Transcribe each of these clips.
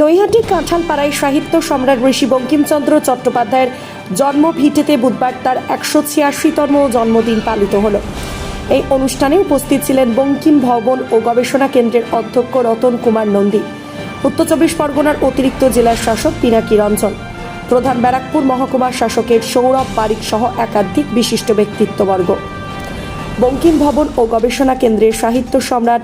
নৈহাটির কাঁঠালপাড়ায় সাহিত্য সম্রাট ঋষি বঙ্কিমচন্দ্র চট্টোপাধ্যায়ের জন্মভিটেতে বুধবার তার একশো ছিয়াশিতম জন্মদিন পালিত হলো। এই অনুষ্ঠানে উপস্থিত ছিলেন বঙ্কিম ভবন ও গবেষণা কেন্দ্রের অধ্যক্ষ রতন কুমার নন্দী, উত্তর চব্বিশ পরগনার অতিরিক্ত জেলার শাসক পিনাকি রঞ্জন, প্রধান ব্যারাকপুর মহকুমার শাসকের সৌরভ পারিক সহ একাধিক বিশিষ্ট ব্যক্তিত্ববর্গ। বঙ্কিম ভবন ও গবেষণা কেন্দ্রের সাহিত্য সম্রাট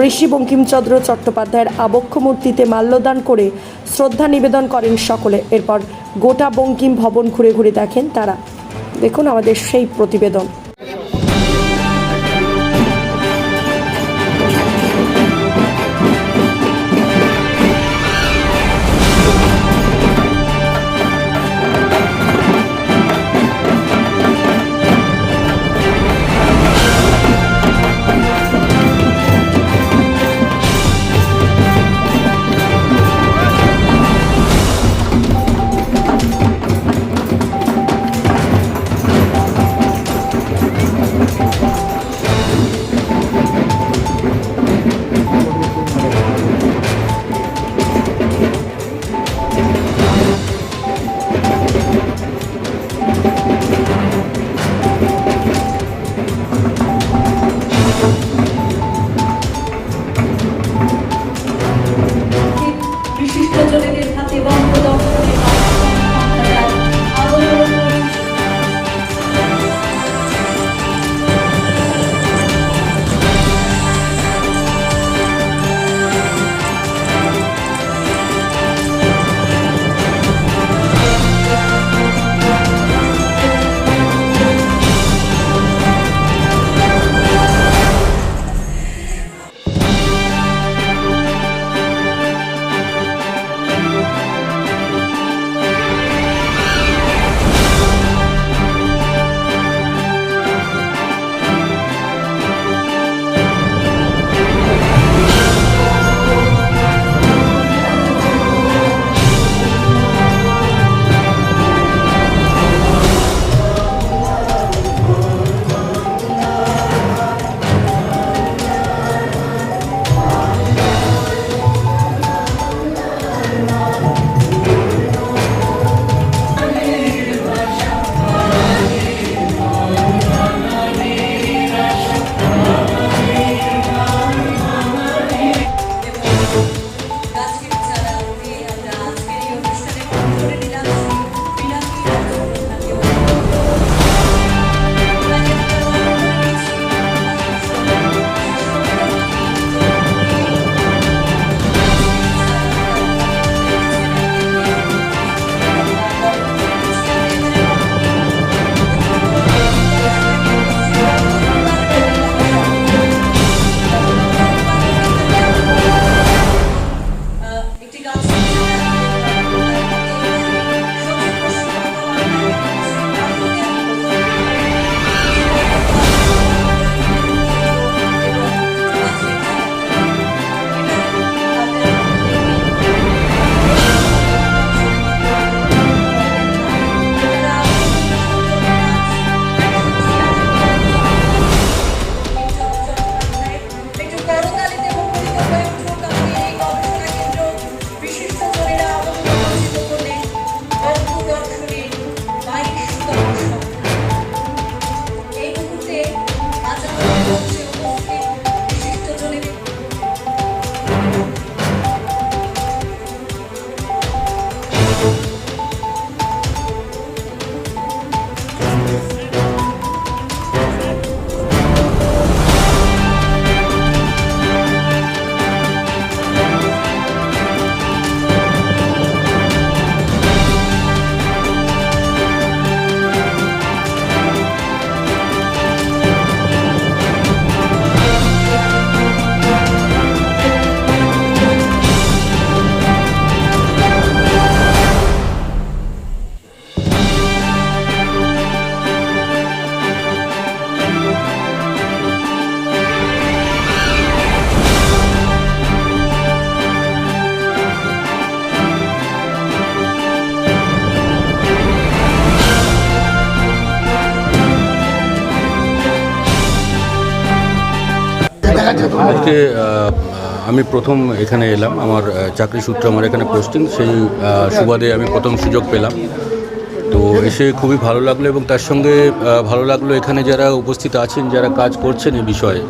ঋষি বঙ্কিমচন্দ্র চট্টোপাধ্যায়ের আবক্ষ মূর্তিতে মাল্যদান করে শ্রদ্ধা নিবেদন করেন সকলে। এরপর গোটা বঙ্কিম ভবন ঘুরে ঘুরে দেখেন তারা। দেখুন আমাদের সেই প্রতিবেদন। আজকে আমি প্রথম এখানে এলাম। আমার চাকরি সূত্রে আমার এখানে পোস্টিং সেই সুবাদে আমি প্রথম সুযোগ পেলাম। তো এসে খুবই ভালো লাগল এবং তার সঙ্গে ভালো লাগল এখানে যারা উপস্থিত আছেন, যারা কাজ করছেন এই বিষয়ে।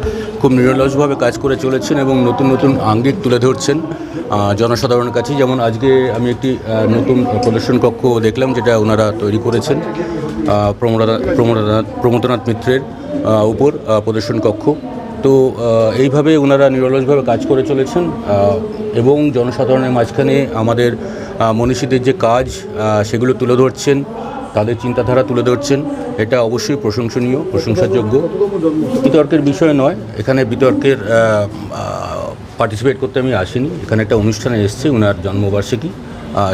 খুব নিরলসভাবে কাজ করে চলেছেন এবং নতুন নতুন আঙ্গিক তুলে ধরছেন জনসাধারণের কাছে যেমন আজকে আমি একটি নতুন প্রদর্শন কক্ষ দেখলাম, যেটা ওনারা তৈরি করেছেন প্রমোদনাথ প্রমোদনাথ মিত্রের উপর প্রদর্শন কক্ষ। তো এইভাবে ওনারা নিরলসভাবে কাজ করে চলেছেন এবং জনসাধারণের মাঝখানে আমাদের মনীষীদের যে কাজ সেগুলো তুলে ধরছেন তাদের চিন্তাধারা তুলে ধরছেন এটা অবশ্যই প্রশংসনীয় প্রশংসাযোগ্য। বিতর্কের বিষয় নয় এখানে বিতর্কের পার্টিসিপেট করতে আমি আসিনি এখানে একটা অনুষ্ঠানে এসেছি ওনার জন্মবার্ষিকী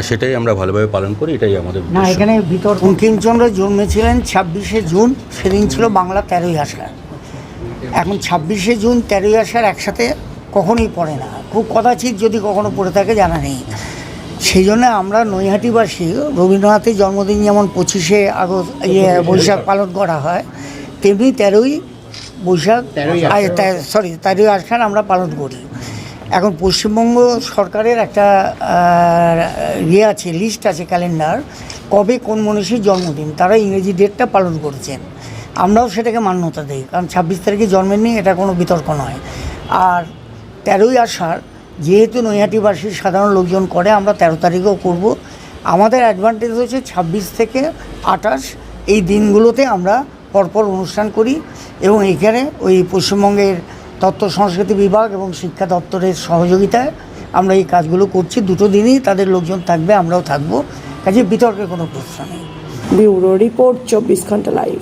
সেটাই আমরা ভালোভাবে পালন করি এটাই আমাদের না এখানে বিতর্ক বঙ্কিমচন্দ্র জন্মেছিলেন ছাব্বিশে জুন সেদিন ছিল বাংলা তেরোই আষাঢ়। এখন ছাব্বিশে জুন তেরোই আষাঢ় একসাথে কখনোই পড়ে না। খুব কদাচিৎ যদি কখনো পড়ে থাকে জানা নেই। সেই জন্য আমরা নৈহাটিবাসী রবীন্দ্রনাথের জন্মদিন যেমন পঁচিশে আগস্ট ইয়ে বৈশাখ পালন করা হয় তেমনি তেরোই বৈশাখ সরি তেরোই আষাঢ় আমরা পালন করি। এখন পশ্চিমবঙ্গ সরকারের একটা ইয়ে আছে লিস্ট আছে ক্যালেন্ডার কবে কোন মনীষীর জন্মদিন তারা ইংরেজি ডেটটা পালন করেছেন। আমরাও সেটাকে মান্যতা দিই, কারণ ছাব্বিশ তারিখে জন্মেননি এটা কোনো বিতর্ক নয়। আর তেরোই আষাঢ়, যেহেতু নৈহাটিবাসীর সাধারণ লোকজন করে, আমরা তেরো তারিখেও করব। আমাদের অ্যাডভান্টেজ হচ্ছে ছাব্বিশ থেকে আঠাশ, এই দিনগুলোতে আমরা পরপর অনুষ্ঠান করি এবং এখানে ওই পশ্চিমবঙ্গের তত্ত্ব সংস্কৃতি বিভাগ এবং শিক্ষা দপ্তরের সহযোগিতায় আমরা এই কাজগুলো করছি। দুটো দিনই তাদের লোকজন থাকবে, আমরাও থাকব। কাজে বিতর্কের কোনো প্রশ্ন নেই। ব্যুরো রিপোর্ট, চব্বিশ ঘণ্টা লাইভ